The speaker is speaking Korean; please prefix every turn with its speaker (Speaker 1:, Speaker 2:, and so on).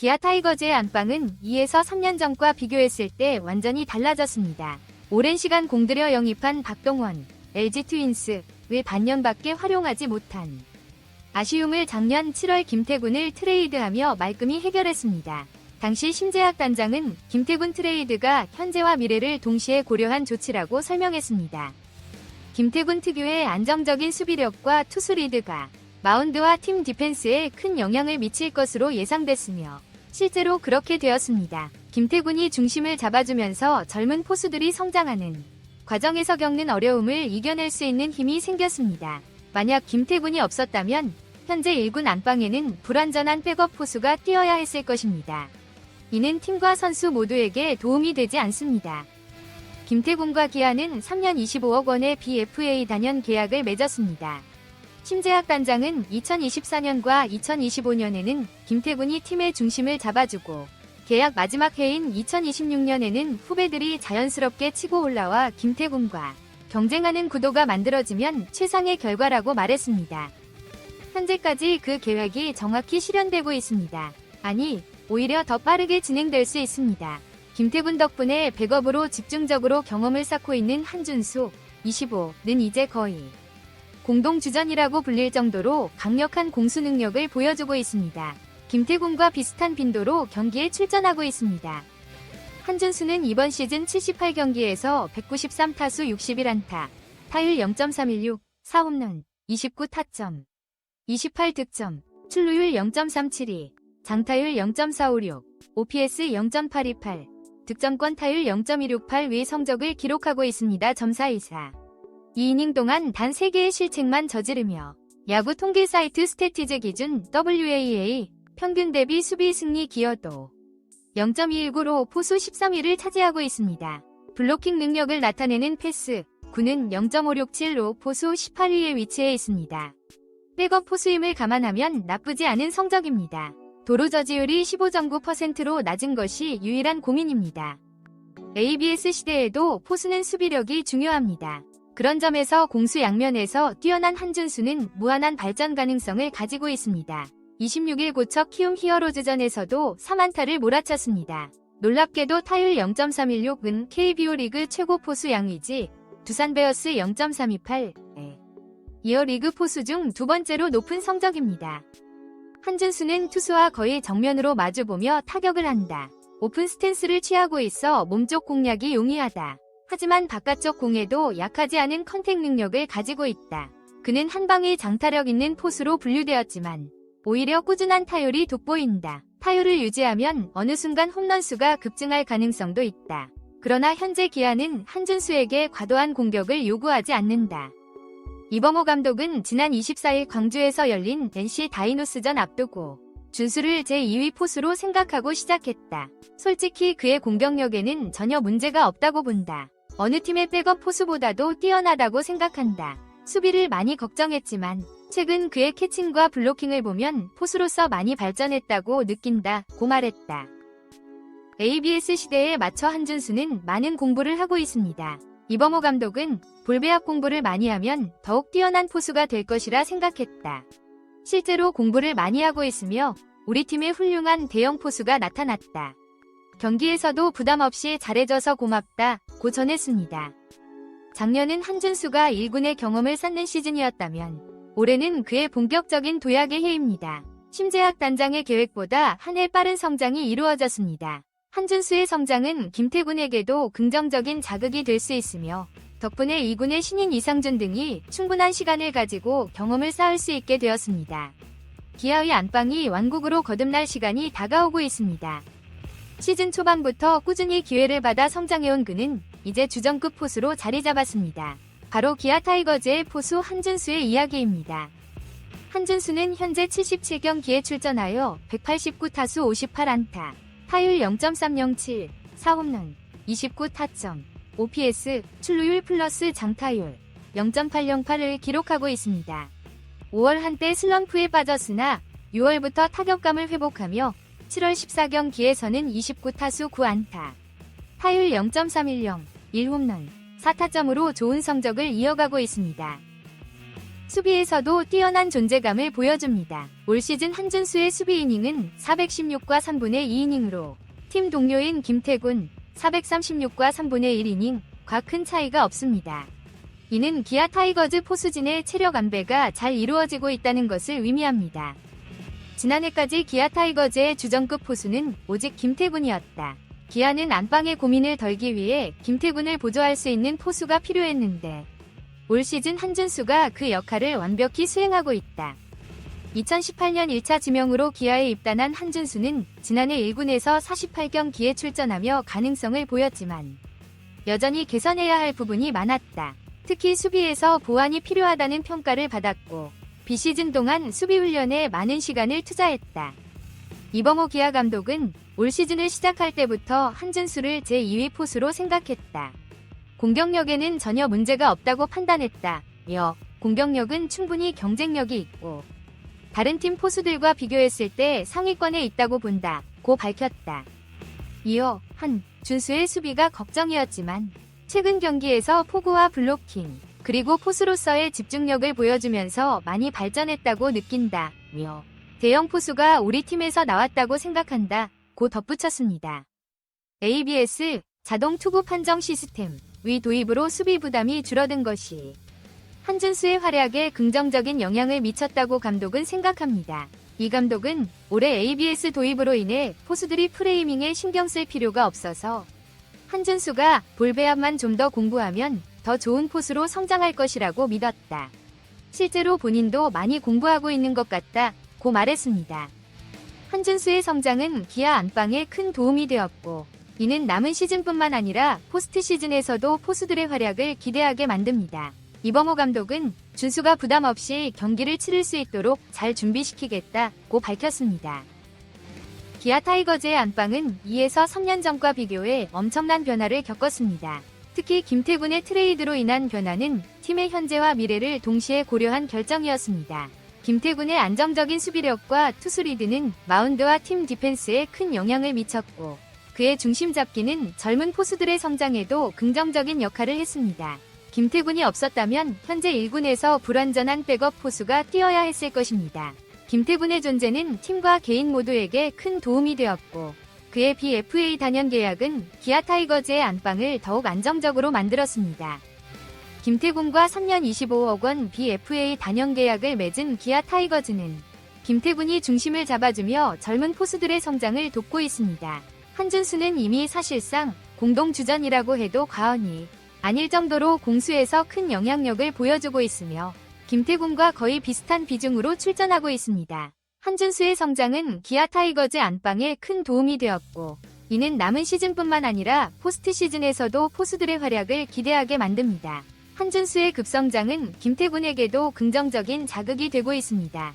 Speaker 1: 기아 타이거즈의 안방은 2에서 3년 전과 비교했을 때 완전히 달라졌습니다. 오랜 시간 공들여 영입한 박동원, LG 트윈스, 왜 반년밖에 활용하지 못한 아쉬움을 작년 7월 김태군을 트레이드하며 말끔히 해결했습니다. 당시 심재학 단장은 김태군 트레이드가 현재와 미래를 동시에 고려한 조치라고 설명했습니다. 김태군 특유의 안정적인 수비력과 투수 리드가 마운드와 팀 디펜스에 큰 영향을 미칠 것으로 예상됐으며 실제로 그렇게 되었습니다. 김태군이 중심을 잡아주면서 젊은 포수들이 성장하는 과정에서 겪는 어려움을 이겨낼 수 있는 힘이 생겼습니다. 만약 김태군이 없었다면 현재 1군 안방에는 불완전한 백업 포수가 뛰어야 했을 것입니다. 이는 팀과 선수 모두에게 도움이 되지 않습니다. 김태군과 기아는 3년 25억 원의 BFA 단연 계약을 맺었습니다. 심재학 단장은 2024년과 2025년에는 김태군이 팀의 중심을 잡아주고 계약 마지막 해인 2026년에는 후배들이 자연스럽게 치고 올라와 김태군과 경쟁하는 구도가 만들어지면 최상의 결과라고 말했습니다. 현재까지 그 계획이 정확히 실현되고 있습니다. 아니, 오히려 더 빠르게 진행될 수 있습니다. 김태군 덕분에 백업으로 집중적으로 경험을 쌓고 있는 한준수, 25는 이제 거의 공동주전이라고 불릴 정도로 강력한 공수 능력을 보여주고 있습니다. 김태군과 비슷한 빈도로 경기에 출전하고 있습니다. 한준수는 이번 시즌 78경기에서 193타수 61안타, 타율 0.316, 4홈런, 29타점, 28득점, 출루율 0.372, 장타율 0.456, OPS 0.828, 득점권 타율 0.268의 성적을 기록하고 있습니다. 점사 이사. 2이닝 동안 단 3개의 실책만 저지르며 야구 통계 사이트 스태티즈 기준 WAA 평균 대비 수비 승리 기여도 0.219로 포수 13위를 차지하고 있습니다. 블로킹 능력을 나타내는 패스 9는 0.567로 포수 18위에 위치해 있습니다. 백업 포수임을 감안하면 나쁘지 않은 성적입니다. 도루 저지율이 15.9%로 낮은 것이 유일한 고민입니다. ABS 시대에도 포수는 수비력이 중요합니다. 그런 점에서 공수 양면에서 뛰어난 한준수는 무한한 발전 가능성을 가지고 있습니다. 26일 고척 키움 히어로즈전에서도 3안타를 몰아쳤습니다. 놀랍게도 타율 0.316은 KBO 리그 최고 포수 양위지 두산 베어스 0.328, 에 이어 리그 포수 중 두 번째로 높은 성적입니다. 한준수는 투수와 거의 정면으로 마주보며 타격을 한다. 오픈 스탠스를 취하고 있어 몸쪽 공략이 용이하다. 하지만 바깥쪽 공에도 약하지 않은 컨택 능력을 가지고 있다. 그는 한 방의 장타력 있는 포수로 분류되었지만 오히려 꾸준한 타율이 돋보인다. 타율을 유지하면 어느 순간 홈런수가 급증할 가능성도 있다. 그러나 현재 기아는 한준수에게 과도한 공격을 요구하지 않는다. 이범호 감독은 지난 24일 광주에서 열린 NC 다이노스전 앞두고 준수를 제2위 포수로 생각하고 시작했다. 솔직히 그의 공격력에는 전혀 문제가 없다고 본다. 어느 팀의 백업 포수보다도 뛰어나다고 생각한다. 수비를 많이 걱정했지만 최근 그의 캐칭과 블로킹을 보면 포수로서 많이 발전했다고 느낀다. 고 말했다. ABS 시대에 맞춰 한준수는 많은 공부를 하고 있습니다. 이범호 감독은 볼배합 공부를 많이 하면 더욱 뛰어난 포수가 될 것이라 생각했다. 실제로 공부를 많이 하고 있으며 우리 팀의 훌륭한 대형 포수가 나타났다. 경기에서도 부담 없이 잘해줘서 고맙다. 고 전했습니다. 작년은 한준수가 1군의 경험을 쌓는 시즌이었다면 올해는 그의 본격적인 도약의 해입니다. 심재학 단장의 계획보다 한 해 빠른 성장이 이루어졌습니다. 한준수의 성장은 김태군에게도 긍정적인 자극이 될 수 있으며 덕분에 2군의 신인 이상준 등이 충분한 시간을 가지고 경험을 쌓을 수 있게 되었습니다. 기아의 안방이 완국으로 거듭날 시간이 다가오고 있습니다. 시즌 초반부터 꾸준히 기회를 받아 성장해온 그는 이제 주전급 포수로 자리 잡았습니다. 바로 기아 타이거즈의 포수 한준수의 이야기입니다. 한준수는 현재 77경기에 출전하여 189타수 58안타, 타율 0.307, 4홈런, 29타점, OPS, 출루율 플러스 장타율 0.808을 기록하고 있습니다. 5월 한때 슬럼프에 빠졌으나 6월부터 타격감을 회복하며 7월 14경기에서는 29타수 9안타, 타율 0.310, 1홈런, 4타점으로 좋은 성적을 이어가고 있습니다. 수비에서도 뛰어난 존재감을 보여줍니다. 올 시즌 한준수의 수비 이닝은 416과 3분의 2이닝으로 팀 동료인 김태군 436과 3분의 1이닝 과 큰 차이가 없습니다. 이는 기아 타이거즈 포수진의 체력 안배가 잘 이루어지고 있다는 것을 의미합니다. 지난해까지 기아 타이거즈의 주전급 포수는 오직 김태군이었다. 기아는 안방의 고민을 덜기 위해 김태군을 보조할 수 있는 포수가 필요했는데 올 시즌 한준수가 그 역할을 완벽히 수행하고 있다. 2018년 1차 지명으로 기아에 입단한 한준수는 지난해 1군에서 48경기에 출전하며 가능성을 보였지만 여전히 개선해야 할 부분이 많았다. 특히 수비에서 보완이 필요하다는 평가를 받았고 비시즌 동안 수비 훈련에 많은 시간을 투자했다. 이범호 기아 감독은 올 시즌을 시작할 때부터 한준수를 제2위 포수로 생각했다. 공격력에는 전혀 문제가 없다고 판단했다. 며 공격력은 충분히 경쟁력이 있고 다른 팀 포수들과 비교했을 때 상위권에 있다고 본다. 고 밝혔다. 이어 한 준수의 수비가 걱정이었지만 최근 경기에서 포구와 블로킹 그리고 포수로서의 집중력을 보여주면서 많이 발전했다고 느낀다. 며 대형 포수가 우리 팀에서 나왔다고 생각한다. 고 덧붙였습니다. ABS 자동 투구 판정 시스템 위 도입으로 수비 부담이 줄어든 것이 한준수의 활약에 긍정적인 영향을 미쳤다고 감독은 생각합니다. 이 감독은 올해 ABS 도입으로 인해 포수들이 프레이밍에 신경 쓸 필요가 없어서 한준수가 볼 배합만 좀 더 공부하면 더 좋은 포수로 성장할 것이라고 믿었다. 실제로 본인도 많이 공부하고 있는 것 같다. 고 말했습니다. 한준수의 성장은 기아 안방에 큰 도움이 되었고 이는 남은 시즌뿐만 아니라 포스트 시즌에서도 포수들의 활약을 기대하게 만듭니다. 이범호 감독은 준수가 부담 없이 경기를 치를 수 있도록 잘 준비시키겠다고 밝혔습니다. 기아 타이거즈의 안방은 2에서 3년 전과 비교해 엄청난 변화를 겪었습니다. 특히 김태군의 트레이드로 인한 변화는 팀의 현재와 미래를 동시에 고려한 결정이었습니다. 김태군의 안정적인 수비력과 투수 리드는 마운드와 팀 디펜스에 큰 영향을 미쳤고 그의 중심 잡기는 젊은 포수들의 성장에도 긍정적인 역할을 했습니다. 김태군이 없었다면 현재 1군에서 불완전한 백업 포수가 뛰어야 했을 것입니다. 김태군의 존재는 팀과 개인 모두에게 큰 도움이 되었고 그의 BFA 단연 계약은 기아 타이거즈의 안방을 더욱 안정적으로 만들었습니다. 김태군과 3년 25억 원 BFA 단연 계약을 맺은 기아 타이거즈는 김태군이 중심을 잡아주며 젊은 포수들의 성장을 돕고 있습니다. 한준수는 이미 사실상 공동주전이라고 해도 과언이 아닐 정도로 공수에서 큰 영향력을 보여주고 있으며 김태군과 거의 비슷한 비중으로 출전하고 있습니다. 한준수의 성장은 기아 타이거즈 안방에 큰 도움이 되었고 이는 남은 시즌뿐만 아니라 포스트 시즌에서도 포수들의 활약을 기대하게 만듭니다. 한준수의 급성장은 김태군에게도 긍정적인 자극이 되고 있습니다.